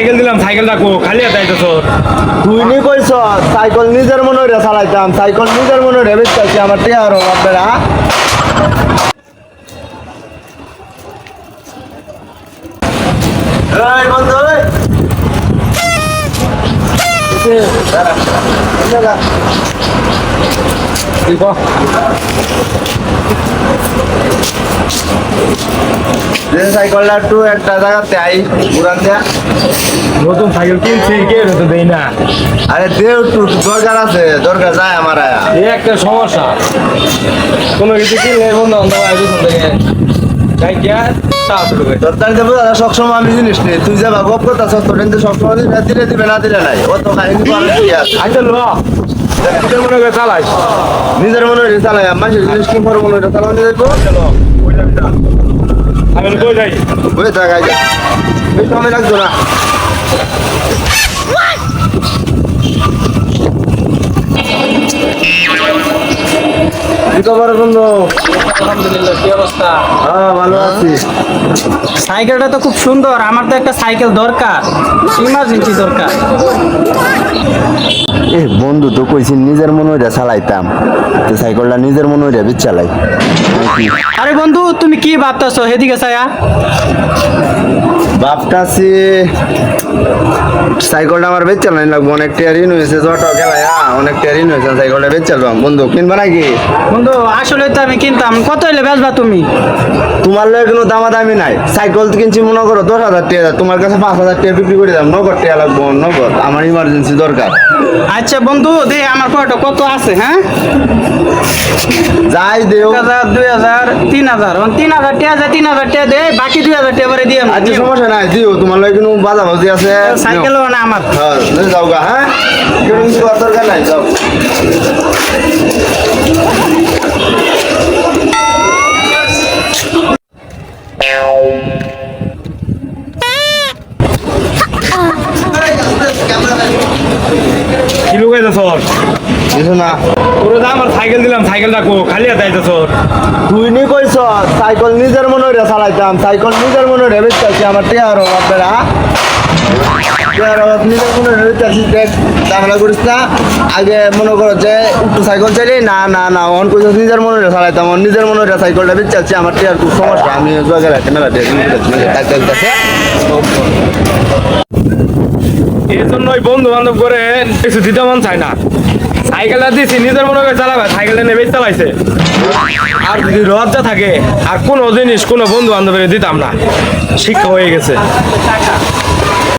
Cycle দিলাম, cycle রাখো খালি হাতে আইতেছ। তুই নি কইছ, সাইকেল নিজের মনে রে চালাইতাম, সাইকেল নিজের মনে রে বেচতেছি আমার টিয়ার আপনারা এই বন্ধু সাইকেলটা একটু একটা জায়গাতে আই ঘুরান দেয়া নতুন সাইকেল কিনছি কে তো দেই না? আরে দেও একটু দরকার আছে দরকার যায় আমার একটা সমস্যা। কোনো কিছু কিনলে বন্ধু বান্ধব আইবে করে। দেবো দাদা সবসময় আমি জিনিস নেই। তুই যা বা গপ করতে তোর কিন্তু সবসময় দিলে দিবে না দিলে নাই। ও তো কাহিনী আমি নিজের মনে করে চালাই নিজের মনে হয় চালাই মানুষের জিনিস কি করে মনে হয় চালানো দেখব ওই যাবি না আমি কই যাই জায়গায় যা। বেশি সময় রাখছো না। কি খবর বন্ধু? আলহামদুলিল্লাহ কি অবস্থা? হ্যাঁ ভালো আছি। সাইকেলটা তো খুব সুন্দর আমার তো একটা সাইকেল দরকার ইমার্জেন্সি দরকার। এ বন্ধু তো কইছি নিজের মনে হয় চালাইতাম তো সাইকেলটা নিজের মনে হয় বেচ চালাই আরে বন্ধু তুমি কি ভাবতেছো? হেদিকে ছায়া। ভাবতাছি সাইকেলটা আমার বেচ চালাই লাগবো অনেক টিয়ারিন হয়েছে জট খেলায় অনেক টিয়ারিন হয়েছে সাইকেলটা বেচ চালবাম বন্ধু কিনবা নাকি? বন্ধু আসলে তো আমি কিনতাম কত হইলে বেচবা তুমি? তোমার লগে কোনো দামা দামি নাই। সাইকেল তো কিনছি মনে করো দশ হাজার টাকা তোমার কাছে পাঁচ হাজার টাকা বিক্রি করে দাম নগদ টাকা লাগবো নগদ আমার ইমার্জেন্সি দরকার। আচ্ছা বন্ধু দে আমার কয়টা কত আছে হ্যাঁ? যাই দেও। হাজার দুই হাজার তিন হাজার তিন হাজার টাকা তিন হাজার টাকা দে বাকি দুই হাজার টাকা দিয়ে আচ্ছা সমস্যা নাই দিও তোমার লগে কোনো বাজা বাজি আছে সাইকেলও না আমার হ্যাঁ লে যাও গা হ্যাঁ কোনো কিছু করার দরকার নাই যাও কি লুকাই যাস কিছু না। তোর দা আমার সাইকেল দিলাম সাইকেল রাখো খালি হাতে তুই নি কইছ সাইকেল নিজের মনে চালাইতাম সাইকেল নিজের মনে বেচতেছি আমার টিয়ার বাপেরা টিয়ার বাপ নিজের মনে বেচতেছি দেখ ঝামেলা করিস না। আগে মনে করো যে একটু সাইকেল চাইলে না না না অন কইছ নিজের মনে চালাইতাম অন নিজের মনে সাইকেলটা বেচতেছি আমার টিয়ার খুব সমস্যা। আমি জোয়া গেলে মেলা টিয়ার কিনে এই জন্যই বন্ধু বান্ধব করে কিছু দিতে মন চায় না। সাইকেলটা দিয়েছি নিজের মনে করে চালাবে, সাইকেলটা নেবে চালাইছে। আর লজ্জা থাকে, আর কোনো জিনিস কোনো বন্ধু বান্ধবের দিতাম না। শিক্ষা হয়ে গেছে।